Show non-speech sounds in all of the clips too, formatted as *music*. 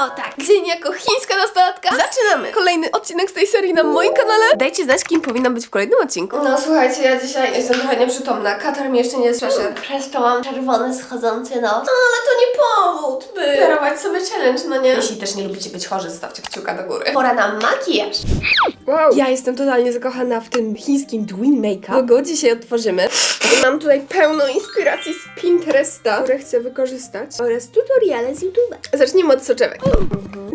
O tak, dzień jako chińska nastolatka. Zaczynamy! Kolejny odcinek z tej serii na moim kanale. Dajcie znać, kim powinnam być w kolejnym odcinku. No słuchajcie, ja dzisiaj jestem trochę nieprzytomna. Katar mi jeszcze nie przeszedł. Przez to mam czerwony schodzący nos. No ale to nie powód, by darować sobie challenge, no nie? Jeśli też nie lubicie być chorzy, zostawcie kciuka do góry. Pora na makijaż. Wow. Ja jestem totalnie zakochana w tym chińskim Dwin Makeup, go dzisiaj otworzymy. Mam tutaj pełno inspiracji z Pinteresta, które chcę wykorzystać oraz tutoriale z YouTube'a. Zacznijmy od soczewek.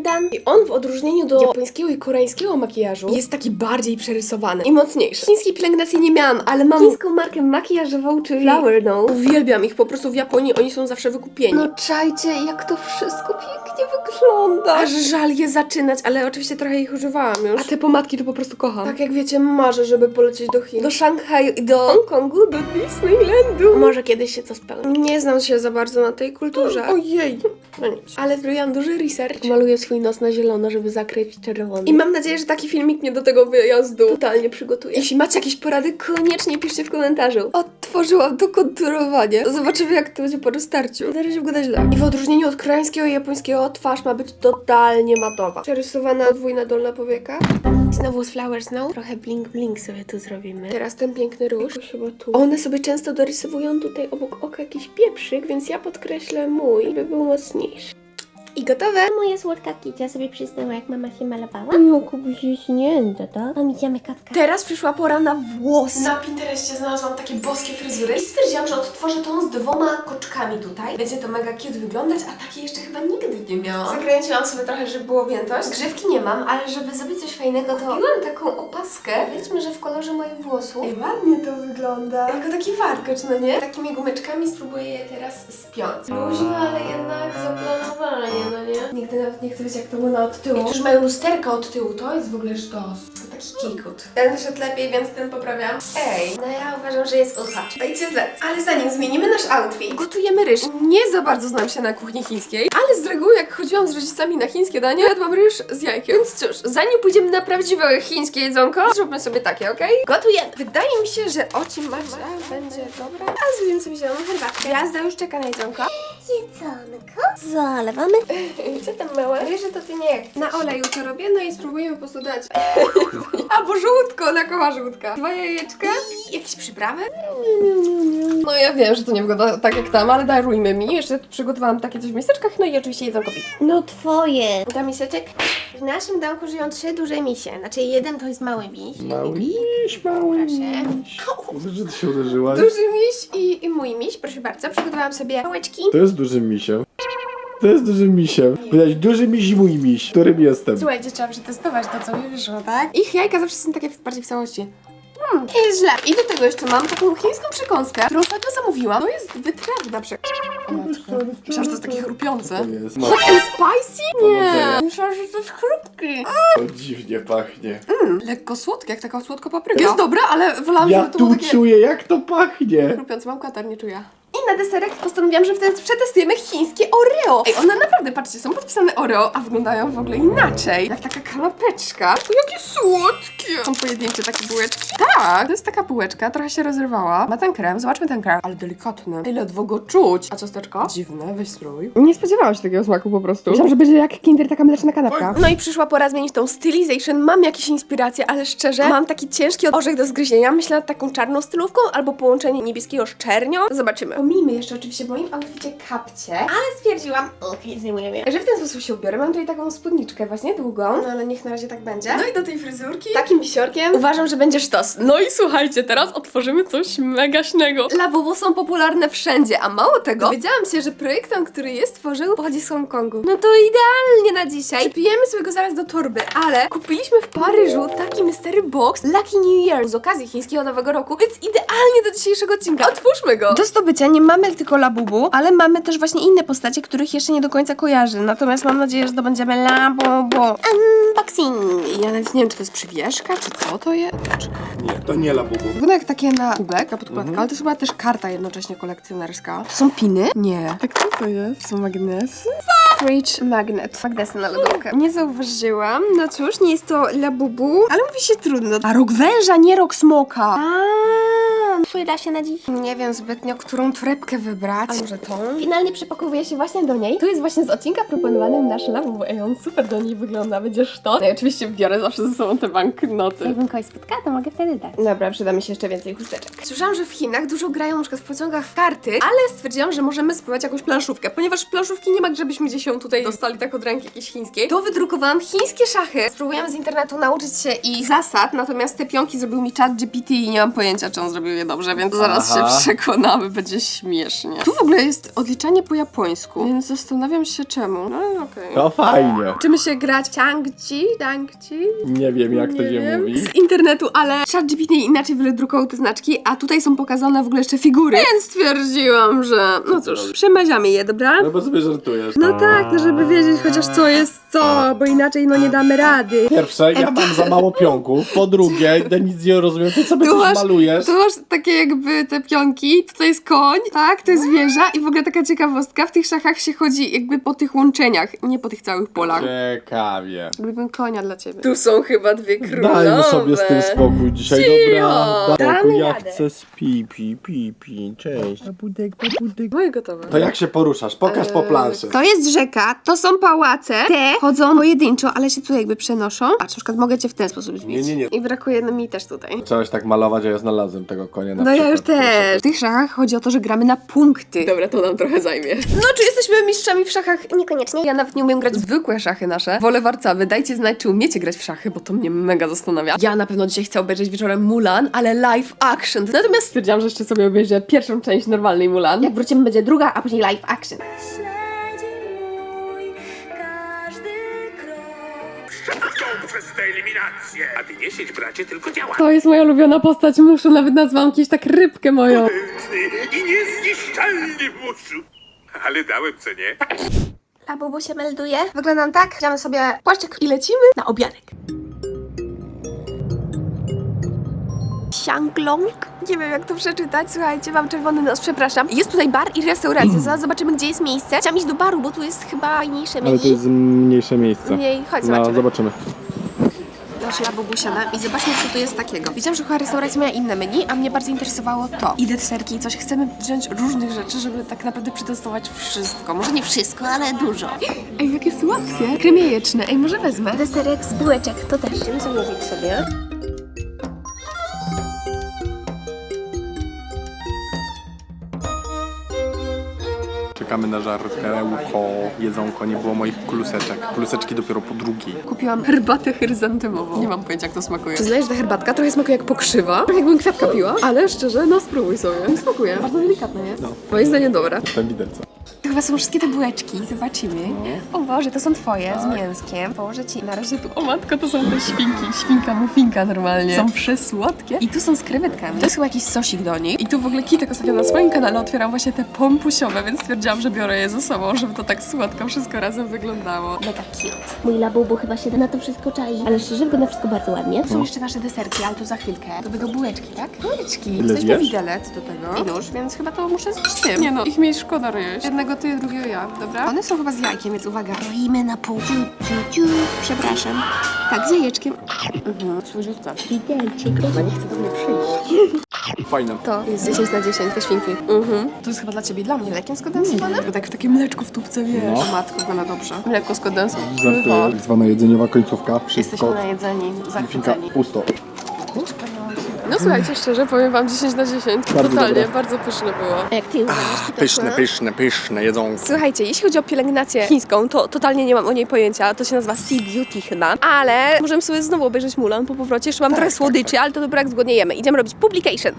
Dan. I on w odróżnieniu do japońskiego i koreańskiego makijażu jest taki bardziej przerysowany i mocniejszy. Chińskiej pielęgnacji nie miałam, ale mam chińską markę makijażową, czyli Flower No. Uwielbiam ich, po prostu w Japonii oni są zawsze wykupieni. No czajcie, jak to wszystko pięknie wygląda. Aż żal je zaczynać, ale oczywiście trochę ich używałam już. A te pomadki to po prostu kocham. Tak jak wiecie, marzę, żeby polecieć do Chin. Do Szanghaju i do Hongkongu, do Disneylandu. Może kiedyś się to spełni. Nie znam się za bardzo na tej kulturze. Ojej. No nic. Ale zrobiłam duży research. Maluję swój nos na zielono, żeby zakryć czerwony. I mam nadzieję, że taki filmik mnie do tego wyjazdu totalnie przygotuje. Jeśli macie jakieś porady, koniecznie piszcie w komentarzu. Otworzyłam to konturowanie. Zobaczymy, jak to będzie po rozstarciu. Na razie wygląda źle. I w odróżnieniu od koreańskiego i japońskiego twarz ma być totalnie matowa. Przerysowana podwójna dolna powieka. Znowu z Flowers Snow. Trochę blink blink sobie tu zrobimy. Teraz ten piękny róż. Chyba tu. One sobie często dorysowują tutaj obok oka jakiś pieprzyk, więc ja podkreślę mój, by był mocniejszy. I gotowe? Moja słodka kicia sobie przysnęła, jak mama się malowała. No, kubuś śnięta, tak? Mam idziemy katka. Teraz przyszła pora na włosy. Na Pinterestie znalazłam takie boskie fryzury i stwierdziłam, że odtworzę tą z dwoma koczkami tutaj. Będzie to mega cute wyglądać, a takiej jeszcze chyba nigdy nie miałam. Zakręciłam sobie trochę, żeby było objętość. Grzywki nie mam, ale żeby zrobić coś fajnego, to kupiłam taką opaskę. Powiedzmy, że w kolorze moich włosów. Ej, ładnie to wygląda. Jako taki warkocz, no nie? Takimi gumeczkami spróbuję je teraz spiąć. Luźno, ale jednak zaplanowanie, no nie? Nigdy nawet nie chcę wiedzieć, jak to wygląda od tyłu. Niektórzy mają lusterka od tyłu, to jest w ogóle sztos. To taki kikut. Ten wyszedł lepiej, więc ten poprawiam. Ej, no ja uważam, że jest uchacz. Dajcie znać. Ale zanim zmienimy nasz outfit, gotujemy ryż. Nie za bardzo znam się na kuchni chińskiej, ale z reguły jak chodziłam z rodzicami na chińskie danie, jadłam ryż z jajkiem. Więc cóż, zanim pójdziemy na prawdziwe chińskie jedzonko, zróbmy sobie takie, okej? Gotujemy. Wydaje mi się, że oci macia będzie dobra. A zrobimy sobie zieloną herbatkę. Jazda już czeka na jedzonko. Jedzonko. Zalewamy. *laughs* Co tam małe? Ryże to ty nie. Na oleju to robię, no i spróbujemy po prostu dać. *laughs* Albo żółtko, na koła żółtka. Dwa jajeczka i jakieś przyprawy. No ja wiem, że to nie wygląda tak jak tam, ale darujmy mi. Jeszcze przygotowałam takie coś w miseczkach, no i oczywiście jedzonko pit. No twoje. Ta miseczek. W naszym domku żyją trzy duże misie. Znaczy jeden to jest mały miś. Mały miś, mały Proszę. miś. Ty się uderzyłaś? Duży miś i, i mój miś, proszę bardzo. Przygotowałam sobie pałeczki. To jest dużym misiem. To jest dużym misiem. Widać duży miś i mój miś, którym jestem. Słuchajcie, trzeba przetestować to, co mi wyszło, tak? Ich jajka zawsze są takie bardziej w całości. Hmm, nie jest źle. I do tego jeszcze mam taką chińską przekąskę, którą ostatnio zamówiłam. To jest wytrawna przekąska. Myślałam, że to jest takie chrupiące. To jest Hot and spicy? Nie. Myślałam, że to jest chrupki. To dziwnie pachnie. Lekko słodkie, jak taka słodka papryka. Jest dobra, ale wolałam, Ja żeby to było tu takie... czuję, jak to pachnie. Chrupiące, mam katar, nie czuję. Na deserek postanowiłam, że wtedy przetestujemy chińskie Oreo. Ej, one naprawdę, patrzcie, są podpisane Oreo, a wyglądają w ogóle inaczej. Jak taka kanapeczka. To jakie słodkie. Są pojedyncze takie bułeczki. Tak, to jest taka bułeczka, trochę się rozrywała. Ma ten krem, zobaczmy ten krem. Ale delikatny. Ej, ledwo go czuć. A ciasteczko? Dziwne, weź spróbuj. Nie spodziewałam się takiego smaku po prostu. Myślałam, że będzie jak kinder taka mleczna kanapka. No i przyszła pora zmienić tą stylization. Mam jakieś inspiracje, ale szczerze, mam taki ciężki orzech do zgryzienia. Myślę nad taką czarną stylówką albo połączenie niebieskiego z czernią. Zobaczymy. Pomijmy jeszcze oczywiście w moim outficie kapcie, ale stwierdziłam, Och, nie zdejmujemy. że w ten sposób się ubiorę. Mam tutaj taką spódniczkę właśnie długą, no ale niech na razie tak będzie. No i do tej fryzurki takim wisiorkiem uważam, że będzie sztos. No i słuchajcie, teraz otworzymy coś mega śnego. Labubu są popularne wszędzie, a mało tego, dowiedziałam się, że projektant, który je stworzył, pochodzi z Hongkongu. No to idealnie na dzisiaj. Przypijemy sobie go zaraz do torby, ale kupiliśmy w Paryżu taki mystery box Lucky New Year z okazji chińskiego Nowego Roku, więc idealnie do dzisiejszego odcinka. Otwórzmy go. Do zdobycia nie mamy tylko Labubu, ale mamy też właśnie inne postacie, których jeszcze nie do końca kojarzę. Natomiast mam nadzieję, że zdobędziemy Labubu. Unboxing. Ja nawet nie wiem, czy to jest przywieszka, czy co to jest. Nie, to nie labubu. Wygląda jak takie na kubek, na podkładka, ale to jest chyba też karta jednocześnie kolekcjonerska. To są piny? Nie. Tak co to jest? Są magnesy? Fridge magnet. Magnesy na lodówkę. Nie zauważyłam. No cóż, nie jest to labubu, ale mówi się trudno. A rok węża, nie rok smoka. A, plan przyda się na dziś? Nie wiem zbytnio, którą torebkę wybrać. A może tą? Finalnie przepakowuję się właśnie do niej. To jest właśnie z odcinka proponowanym nasz lawu. Ej, on super do niej wygląda, będziesz to? No i oczywiście biorę zawsze ze sobą te banknoty. Jakbym kogoś spotkała, to mogę wtedy dać. Dobra, przyda mi się jeszcze więcej chusteczek. Słyszałam, że w Chinach dużo grają na przykład w pociągach w karty, ale stwierdziłam, że możemy spróbować jakąś planszówkę. Ponieważ planszówki nie ma, żebyśmy gdzieś ją tutaj dostali tak od ręki jakiejś chińskiej, to wydrukowałam chińskie szachy. Spróbujemy z internetu nauczyć się ich zasad, natomiast te pionki zrobił mi chat GPT i nie mam pojęcia, czy on zrobił je dobrze, więc zaraz Aha. się przekonamy, będzie śmiesznie. Tu w ogóle jest odliczanie po japońsku, więc zastanawiam się czemu. No ale okej. To fajnie. Uczymy się grać Changji, Changji, Nie wiem jak to nie się wiem, mówi. z internetu, ale ChatGPT inaczej wydrukował te znaczki, a tutaj są pokazane w ogóle jeszcze figury, więc stwierdziłam, że no cóż, przemaziamy je, dobra? No bo sobie żartujesz. No tak, no żeby wiedzieć chociaż co jest co, bo inaczej no nie damy rady. Pierwsze, ja mam za mało pionków. Po drugie, nic nie rozumiem. Ty sobie Tu coś masz, malujesz. tu masz takie jakby te pionki, tutaj jest koń, tak, to jest wieża i w ogóle taka ciekawostka, w tych szachach się chodzi jakby po tych łączeniach, nie po tych całych polach. Ciekawie. Robiłbym konia dla ciebie. Tu są chyba dwie królowe. Dajmy sobie z tym spokój dzisiaj, Cicho. dobra? Damy Spokój, ja radę. chcę z pipi, pipi, cześć. Babudek, babudek. Moje gotowe. To jak się poruszasz? Pokaż po planszy. To jest rzeka, to są pałace. Te chodzą pojedynczo, ale się tu jakby przenoszą. Patrz, na przykład mogę cię w ten sposób zmienić. Nie, nie, nie. I brakuje mi też tutaj. Zacząłeś tak malować, a ja znalazłem tego konia na No ja przykład. już też. W tych szachach chodzi o to, że gramy na punkty. Dobra, to nam trochę zajmie. No, czy jesteśmy mistrzami w szachach? Niekoniecznie. Ja nawet nie umiem grać w zwykłe szachy nasze. Wolę warcawy. Dajcie znać, czy umiecie grać w szachy, bo to mnie mega zastanawia. Ja na pewno dzisiaj chcę obejrzeć wieczorem Mulan, ale live action. Natomiast stwierdziłam, że jeszcze sobie obejrzę pierwszą część normalnej Mulan. Jak wrócimy, będzie druga, a później live action. A ty nie siedź, bracie, tylko działaj. To jest moja ulubiona postać muszu, nawet nazwałam kiedyś tak rybkę moją. I niezniszczalny muszu. Ale dałem, co nie? A Bubu się melduje? Wyglądam tak, wziąmy sobie płaszczyk i lecimy na obiadek. Xianglong? Nie wiem jak to przeczytać, słuchajcie, mam czerwony nos, przepraszam. Jest tutaj bar i restauracja, zaraz zobaczymy gdzie jest miejsce. Chciałam iść do baru, bo tu jest chyba fajniejsze. Ale to jest mniejsze miejsce. Mniej, chodź, No, zobaczymy. zobaczymy. Doszła Bogusiana i zobaczmy, co tu jest takiego. Widziałam, że chyba restauracja miała inne menu, a mnie bardziej interesowało to. I deserki i coś. Chcemy wziąć różnych rzeczy, żeby tak naprawdę przetestować wszystko. Może nie wszystko, ale dużo. Ej, jakie słodkie. Krem. Ej, może wezmę. Deserek z bułeczek, to też chcę zamówić sobie. Czekamy na żartełko, jedzonko, nie było moich kluseczek. Kluseczki dopiero po drugiej. Kupiłam herbatę chryzantymową. Nie mam pojęcia, jak to smakuje. Przyznaję, że ta herbatka trochę smakuje jak pokrzywa. Tak jakbym kwiatka piła, ale szczerze, no spróbuj sobie. Smakuje. Bardzo delikatne jest. No. Moim zdaniem dobra. Ten widelce. To chyba są wszystkie te bułeczki. Zobaczymy. O Boże, to są twoje z mięskiem. Położę ci na razie tu. O matko, to są te świnki. Świnka, mufinka normalnie. Są przesłodkie. I tu są z krewetkami. To jest chyba jakiś sosik do nich. I tu w ogóle Kitek ostatnio na swoim kanale otwieram właśnie te pompusiowe, więc stwierdziłam, że biorę je ze sobą, żeby to tak słodko wszystko razem wyglądało. Mega cute. Mój labubu chyba się na to wszystko czai. Ale szczerze wygląda wszystko bardzo ładnie. Są jeszcze nasze deserki, ale to za chwilkę. Do tego bułeczki, tak? Bułeczki. Ile Jesteśmy zjesz? widelec do tego. I nóż, więc chyba to muszę zjeść tym. Nie no, ich mi szkoda jeść. Jednego ty, drugiego ja, dobra? One są chyba z jajkiem, więc uwaga. Kroimy na pół. Ciu, ciu, ciu. Przepraszam. Tak, z jajeczkiem. Mhm, słodziutka. Widelczyk. Chyba nie chce do mnie przyjść. Fajne. To jest 10 na 10, te świnki. Mhm. To jest chyba dla ciebie i dla mnie lekiem skondensowanym? Bo tak w takie mleczko w tubce, wiesz. No. O matko, wygląda dobrze. Mleko skondensowane. Tak zwana jedzeniowa końcówka. Jesteśmy Wszystko. najedzeni, Finka zachwyceni. pusto. No słuchajcie, szczerze, powiem wam 10 na 10. Bardzo Totalnie, dobre. bardzo pyszne było. A jak ty uważasz? Pyszne, pyszne, pyszne jedzonko. Słuchajcie, jeśli chodzi o pielęgnację chińską, to totalnie nie mam o niej pojęcia. To się nazywa Sea Beauty chyba. Ale możemy sobie znowu obejrzeć Mulan po powrocie. Jeszcze mam trochę słodyczy, ale to dopiero jak zgłodniejemy. Idziemy robić publication.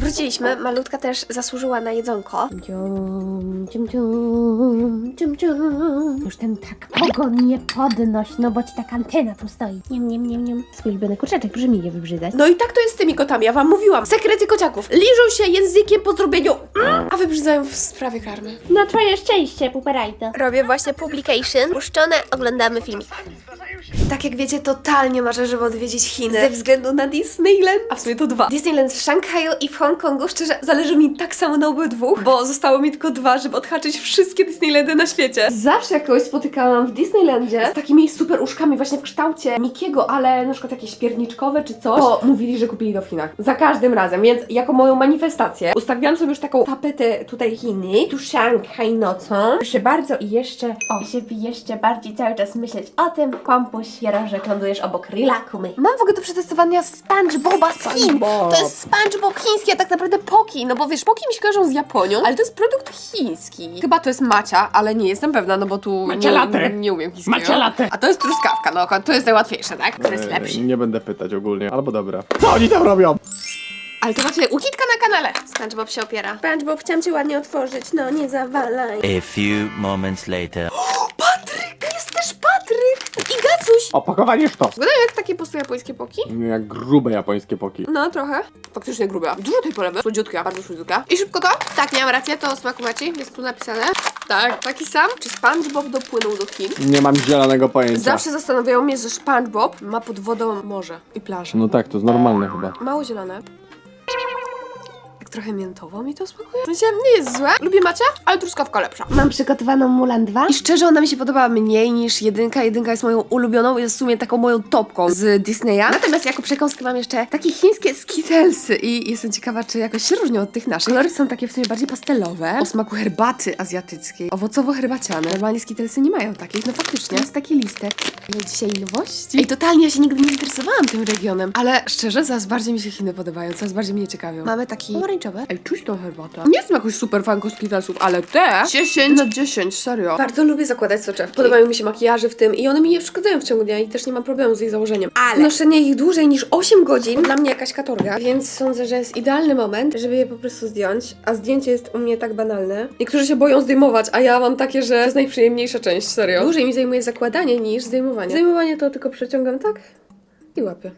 Wróciliśmy. Malutka też zasłużyła na jedzonko. Cium, cium, cium, cium, cium. Już ten tak ogon nie podnoś, no bo ci taka antena tu stoi. Niem, niem, niem, niem. Swój ulubiony kurczaczek, proszę mi nie wybrzydzać. No i tak to jest z tymi kotami, ja wam mówiłam. Sekrety kociaków. Liżą się językiem po zrobieniu, mm, a wybrzydzają w sprawie karmy. Na twoje szczęście, puperajto. Robię właśnie publication. Puszczone, oglądamy filmik. Tak jak wiecie, totalnie marzę, żeby odwiedzić Chiny ze względu na Disneyland, a w sumie to dwa. Disneyland w Szanghaju i w Hongkongu, szczerze, zależy mi tak samo na obydwu, bo zostało mi tylko dwa, żeby odhaczyć wszystkie Disneylandy na świecie. Zawsze jak kogoś spotykałam w Disneylandzie z takimi super uszkami właśnie w kształcie Mikiego, ale na przykład jakieś pierniczkowe czy coś, to mówili, że kupili to w Chinach. Za każdym razem, więc jako moją manifestację ustawiłam sobie już taką tapetę tutaj Chiny, tu Szanghaj nocą. Proszę bardzo i jeszcze, o, żeby jeszcze bardziej cały czas myśleć o tym, Pampuś, Jerożek, lądujesz obok Rilakumy. Mam w ogóle do przetestowania SpongeBoba z Chin. SpongeBob. To jest SpongeBob chiński, a tak naprawdę Poki, no bo wiesz, Poki mi się kojarzą z Japonią, ale to jest produkt chiński. Chyba to jest macia, ale nie jestem pewna, no bo tu Macia nie, latte. nie umiem chińskiego. Macia latte. A to jest truskawka, no to jest najłatwiejsze, tak? To jest lepszy. Nie będę pytać ogólnie, albo dobra. Co oni tam robią? Ale to macie ukitka na kanale. SpongeBob się opiera. SpongeBob, chciałam cię ładnie otworzyć, no nie zawalaj. A few moments later. Gacuś! Opakowanie sztos. Wyglądają jak takie po prostu japońskie poki. Jak grube japońskie poki. No, trochę. Faktycznie grube. Dużo tej polewy. Słodziutka, bardzo słodziutka. I szybko to? Tak, miałam rację, to o smaku maci. Jest tu napisane. Tak, taki sam. Czy SpongeBob dopłynął do Chin? Nie mam zielonego pojęcia. Zawsze zastanawiało mnie, że SpongeBob ma pod wodą morze i plażę. No tak, to jest normalne chyba. Mało zielone. Trochę miętowo mi to smakuje. W sensie nie jest złe. Lubię macia, ale truskawka lepsza. Mam przygotowaną Mulan 2. I szczerze, ona mi się podoba mniej niż jedynka. Jedynka jest moją ulubioną, jest w sumie taką moją topką z Disneya. Natomiast jako przekąskę mam jeszcze takie chińskie skittlesy i jestem ciekawa, czy jakoś się różnią od tych naszych. Kolory są takie w sumie bardziej pastelowe, o smaku herbaty azjatyckiej, owocowo-herbaciane. Normalnie skittlesy nie mają takich, no faktycznie. Jest taki listek. No dzisiaj nowości. I totalnie ja się nigdy nie interesowałam tym regionem, ale szczerze, coraz bardziej mi się Chiny podobają, coraz bardziej mnie ciekawią. Mamy taki pomarańczowy. Ej, czuć tą herbatę. Nie jestem jakoś super fanką skittlesów, ale te 10 na 10, serio. Bardzo lubię zakładać soczewki. Podobają mi się makijaże w tym i one mi nie przeszkadzają w ciągu dnia i też nie mam problemu z ich założeniem. Ale noszenie ich dłużej niż 8 godzin dla mnie jakaś katorga, więc sądzę, że jest idealny moment, żeby je po prostu zdjąć. A zdjęcie jest u mnie tak banalne. Niektórzy się boją zdejmować, a ja mam takie, że to jest najprzyjemniejsza część, serio. Dłużej mi zajmuje zakładanie niż zdejmowanie. Zdejmowanie to tylko przeciągam tak i łapię.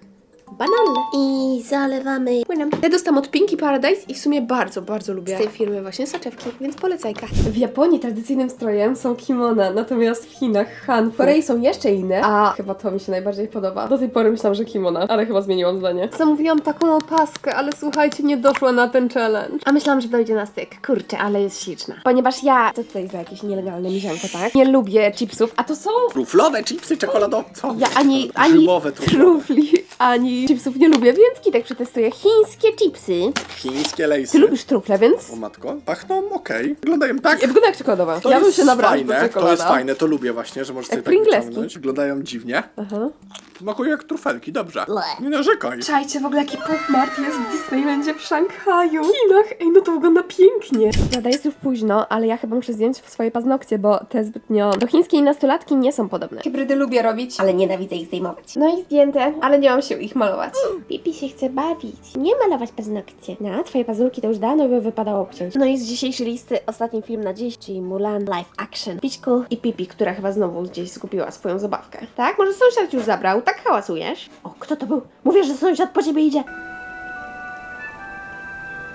Banalne. I zalewamy płynem. Ja dostałam od Pinky Paradise i w sumie bardzo, bardzo lubię z tej firmy właśnie soczewki, więc polecajka. W Japonii tradycyjnym strojem są kimona, natomiast w Chinach han. W Korei są jeszcze inne, a chyba to mi się najbardziej podoba. Do tej pory myślałam, że kimona, ale chyba zmieniłam zdanie. Zamówiłam taką opaskę, ale słuchajcie, nie doszła na ten challenge. A myślałam, że dojdzie na styk. Kurczę, ale jest śliczna. Ponieważ ja, co tutaj za jakieś nielegalne mizianko, tak? Nie lubię chipsów, a to są... Truflowe chipsy czekoladowe. Co? Ja ani, ani. Trufli, ani chipsów nie lubię, więc Kitek przetestuję chińskie chipsy. Chińskie lejsy. ty lubisz trufle, więc... O matko, pachną okej. Wyglądają tak. Wygląda jak. To ja bym jest się nabrała do fajne, to czekolada. jest fajne, to lubię właśnie, że możesz sobie tak Pringleski. wyciągnąć. Wyglądają dziwnie. Aha. Smakują jak trufelki, dobrze. Nie narzekaj. Czajcie w ogóle jaki pop mart jest w Disneylandzie w Szanghaju. W Chinach. Ej, no to wygląda pięknie. Prawda, jest już późno, ale ja chyba muszę zdjąć swoje paznokcie, bo te zbytnio do chińskiej nastolatki nie są podobne. Hybrydy lubię robić. Ale nienawidzę ich zdejmować. No i zdjęte, ale nie mam się ich malować. Pipi się chce bawić. Nie malować paznokcie. No, twoje pazurki to już dawno by wypadało obciąć. No i z dzisiejszej listy ostatni film na dziś, czyli Mulan Live Action. Pićku I Pipi, która chyba znowu gdzieś zgubiła swoją zabawkę. Tak? Może sąsiad już zabrał? Tak hałasujesz? O, kto to był? Mówię, że sąsiad po ciebie idzie.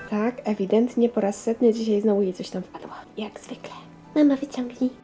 Tak, ewidentnie po raz setny dzisiaj znowu jej coś tam wpadło. Jak zwykle. Mama, wyciągnij.